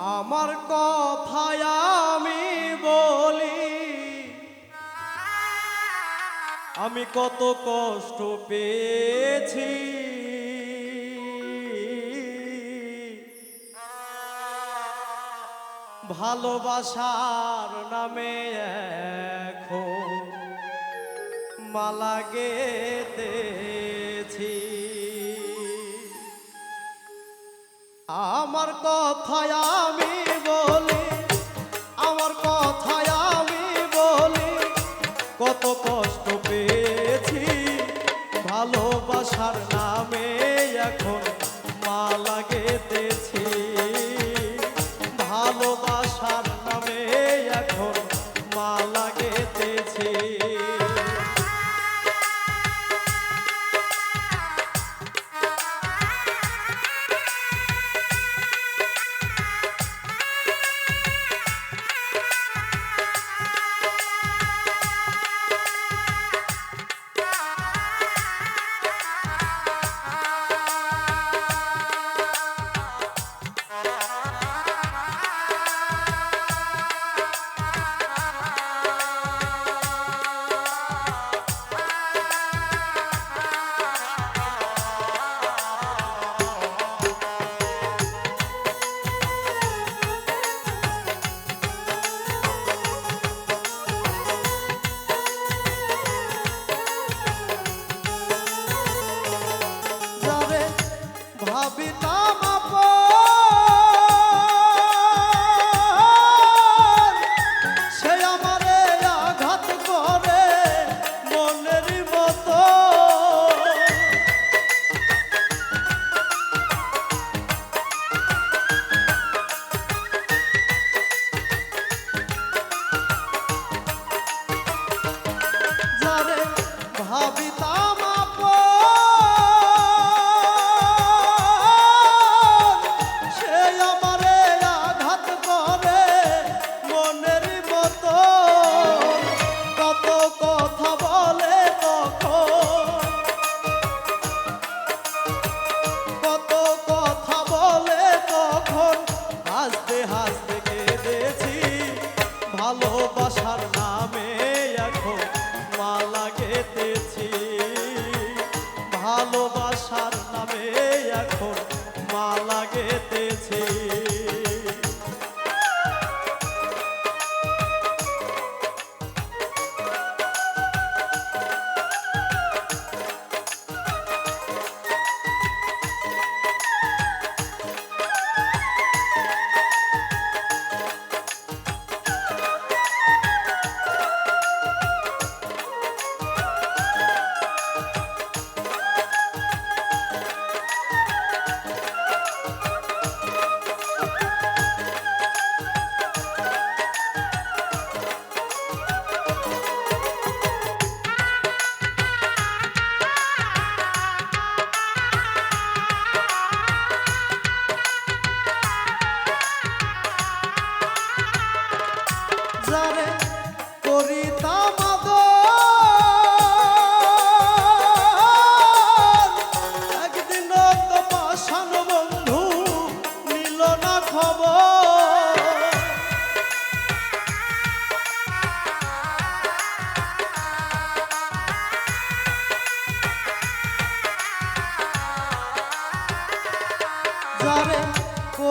আমার কথায় আমি বলি, আমি কত কষ্ট পেয়েছি। ভালোবাসার নামে এখন মালা গেতেছি আমার কথায় গেছে।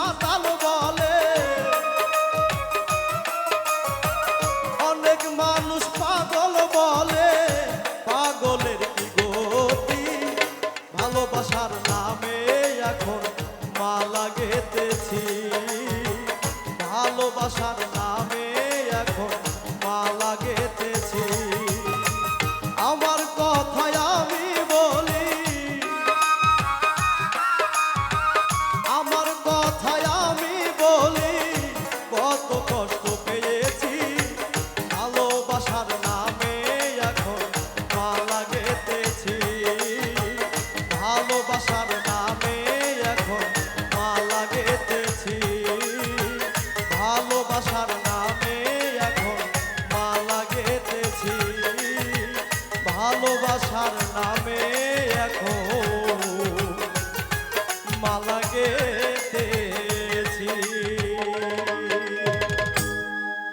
bota louco. ভালোবাসার নামে এখন